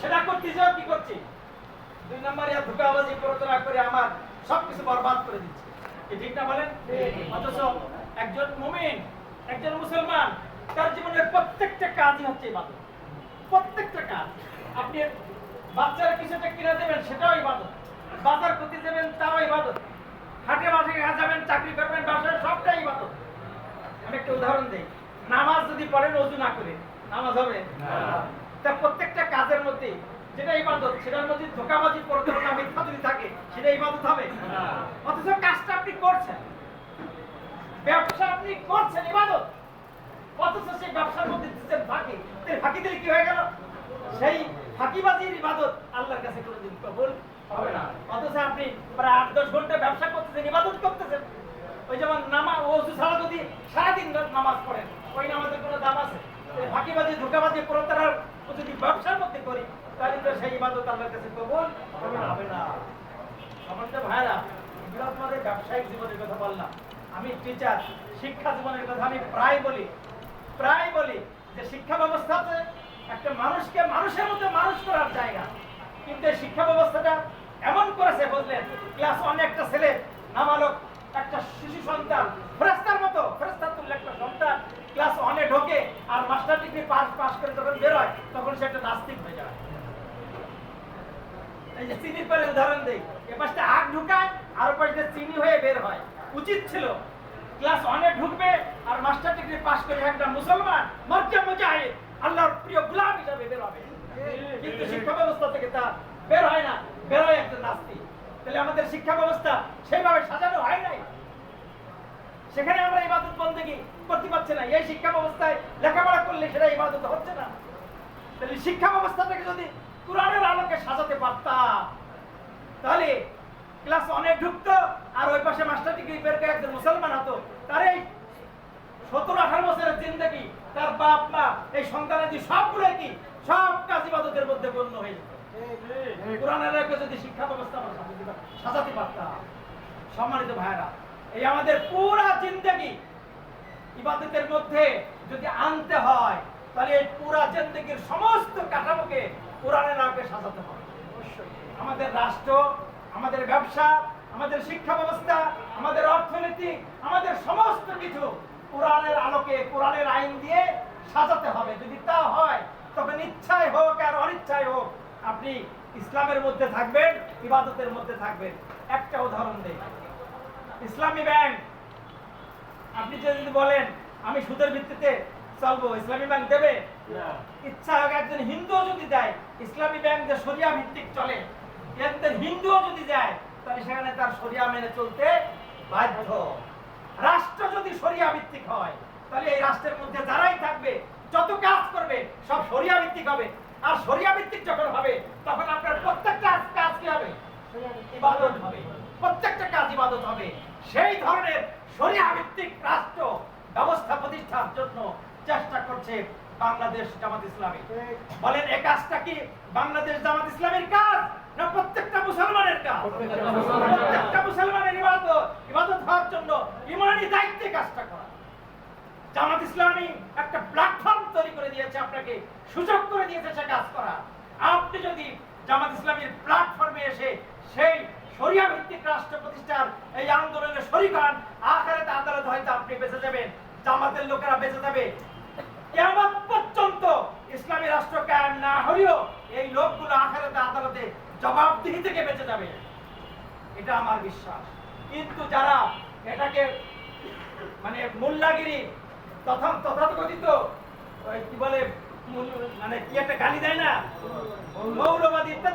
সেটা করতে যাও, কি করছি? দুই নম্বর ধোকাবাজি প্ররোচনা করে আমার সবকিছু বরবাদ করে দিচ্ছে। কি ঠিক না বলেন? অথচ একজন মুমিন, একজন মুসলমান, তার জীবনের প্রত্যেকটা কাজই হচ্ছে ইবাদত। প্রত্যেকটা কাজ। আপনি বাচ্চারা কিছু একটা কিনে দেবেন, সেটাও ইবাদত। বাজার করতে দেবেন তারও ইবাদত। হাটে মাঠে যাবেন, চাকরি করবেন ব্যবসায় সবটাই ইবাদত। আমি একটা উদাহরণ দিই। নামাজ যদি পড়েন, অজু না করে, নামাজ হবে? তা প্রত্যেকটা কাজের মধ্যে যেটা ইবাদত সেটার মধ্যে ধোকাবাজি প্রতারণা মিথ্যা যদি থাকে সেটা ইবাদত হবে? অথচ কাজটা আপনি করছেন। ব্যবসা আপনি করছেন ইবাদত। অথচ সেই ব্যবসার মধ্যে দিচ্ছেন ফাঁকি ফাঁকি দিলে কি হয়ে গেল? সেই ফাঁকিবাজির ইবাদত আল্লাহর কাছে কোনোদিন কবুল হবে না। অথচ আপনি প্রায় আট দশ ঘণ্টা ব্যবসা করতেছেন ইবাদত করতেছেন। ওই যেমন নামাজ ওজু ছাড়া যদি সারাদিন নামাজ পড়েন ওই নামাজের কোনো দাম আছে? ফাঁকিবাজি ধোকাবাজি প্রতারণার যদি ব্যবসার মধ্যে করি তাহলে তো সেই ইবাদত আল্লাহর কাছে কবুল হবে না। সমাজ ভাইরা এগুলো আপনাদের ব্যবসায়িক জীবনের কথা বললাম আমি টিচার শিক্ষা জীবনের কথা আমি প্রায় বলি। প্রায় বলি যে শিক্ষা ব্যবস্থাতে একটা মানুষকে মানুষের মধ্যে মানুষ করার জায়গা। কিন্তু শিক্ষা ব্যবস্থাটা এমন করেছে, বুঝলেন? ক্লাস ওয়ানে একটা ছেলে নামালক একটা শিশু সন্তান ফেরেস্তার মতো ফেরেস্তার তুল্য একটা সন্তান ক্লাস ওয়ানে ঢোকে আর মাস্টার ডিগ্রি পাস পাস করে যখন বেরোয়, তখন সে একটা নাস্তিক হয়ে যায়। চিনির পরে উদাহরণ দেই। এ পাশটা আগ ঢুকায়, আর পাশটা চিনি হয়ে বের হয়। উচিত ছিল ক্লাস ঢুকবে আর মাস্টার ডিগ্রি পাস করে একটা মুসলমান মুজাহিদ আল্লাহর প্রিয় হিসাবে বের হবে। কিন্তু শিক্ষা ব্যবস্থা থেকে তা বের হয় না, বের হয় নাস্তিক। তাহলে আমাদের শিক্ষা ব্যবস্থা সেইভাবে সাজানো হয় নাই। সেখানে আমরা ইবাদত বন্দেগি করতে পারছি না। এই শিক্ষা ব্যবস্থায় লেখাপড়া করলে সেটা ইবাদত হচ্ছে না। তাহলে শিক্ষা ব্যবস্থাটাকে যদি কোরআনের আলোকে সাজাতে পারতাম। তাহলে ক্লাস অনেক ঢুকতো, আর ওই পাশে মাস্টার ডিগ্রি বের করে একজন মুসলমান হতো। তার এই সতেরো আঠারো বছরের জিন্দগি, তার বাপ, মা, এই সন্তানাদি সবগুলো কি? সব কাজ মধ্যে গণ্য হয়ে যেত। যদি শিক্ষা ব্যবস্থা সাজাতে পারতাম। সম্মানিত ভাইরা এই আমাদের পুরা জিন্দগি ইবাদতের মধ্যে যদি আনতে হয়, তাহলে এই পুরা জিন্দগির সমস্ত কাঠামোকে কোরআনের আলোকে সাজাতে হবে। আমাদের রাষ্ট্র আমাদের ব্যবসা আমাদের শিক্ষা ব্যবস্থা আমাদের অর্থনীতি আমাদের সমস্ত কিছু কোরআনের আলোকে কোরআনের আইন দিয়ে সাজাতে হবে। যদি তা হয় তবে ইচ্ছায় হোক আর অনিচ্ছায় হোক আপনি ইসলামের মধ্যে থাকবেন ইবাদতের মধ্যে থাকবেন। একটা উদাহরণ দেই। ইসলামী ব্যাংক আপনি যদি বলেন আমি সুদের ভিত্তিতে চলবো ইসলামী ব্যাংক দেবে? ইচ্ছা হোক একজন হিন্দুও যদি দেয় ইসলামী ব্যাংক যে শরিয়া ভিত্তিক চলে একজন হিন্দুও যদি যায় তাহলে সেখানে তার শরিয়া মেনে চলতে বাধ্য। রাষ্ট্র যদি শরিয়া ভিত্তিক হয় তাহলে এই রাষ্ট্রের মধ্যে যারাই থাকবে যত কাজ করবে সব শরিয়া ভিত্তিক হবে। আর শরিয়া ভিত্তিক যখন হবে তখন আপনার প্রত্যেকটা কাজ কি হবে? ইবাদত হবে। প্রত্যেকটা কাজ ইবাদত হবে। সেই ধরনের শরিয়া ভিত্তিক রাষ্ট্র ব্যবস্থা প্রতিষ্ঠার জন্য চেষ্টা করছে বাংলাদেশ জামাত ইসলামী। বলেন এই কাজটা কি বাংলাদেশ জামাত ইসলামের কাজ না প্রত্যেকটা মুসলমানের কাজ? প্রত্যেকটা মুসলমানের ইবাদত ইবাদত হওয়ার জন্য ইমানি দায়িত্বে কাজটা করা। জামাত ইসলামী একটা প্ল্যাটফর্ম তৈরি করে দিয়েছে আপনাকে সুযোগ করে দিয়েছে সে কাজ করা। আপনি যদি জামাত ইসলামীর প্ল্যাটফর্মে এসে সেই শরিয়া ভিত্তিক রাষ্ট্র প্রতিষ্ঠার এই আন্দোলনে শরিক হন আখারাতে আদালত হয়তো আপনি বেঁচে যাবেন জামাতের লোকেরা বেঁচে যাবে। কেমন পর্যন্ত ইসলামী রাষ্ট্র কায়েম না হলেও এই লোকগুলো আখেরাতে আদালতে জবাবদিহি থেকে বেঁচে যাবে। এটা আমার বিশ্বাস। কিন্তু যারা এটাকে মানে মোল্লাগিরি তথা তথাকথিত কি বলে মানে কি একটা গালি দেয় না? মৌলবাদী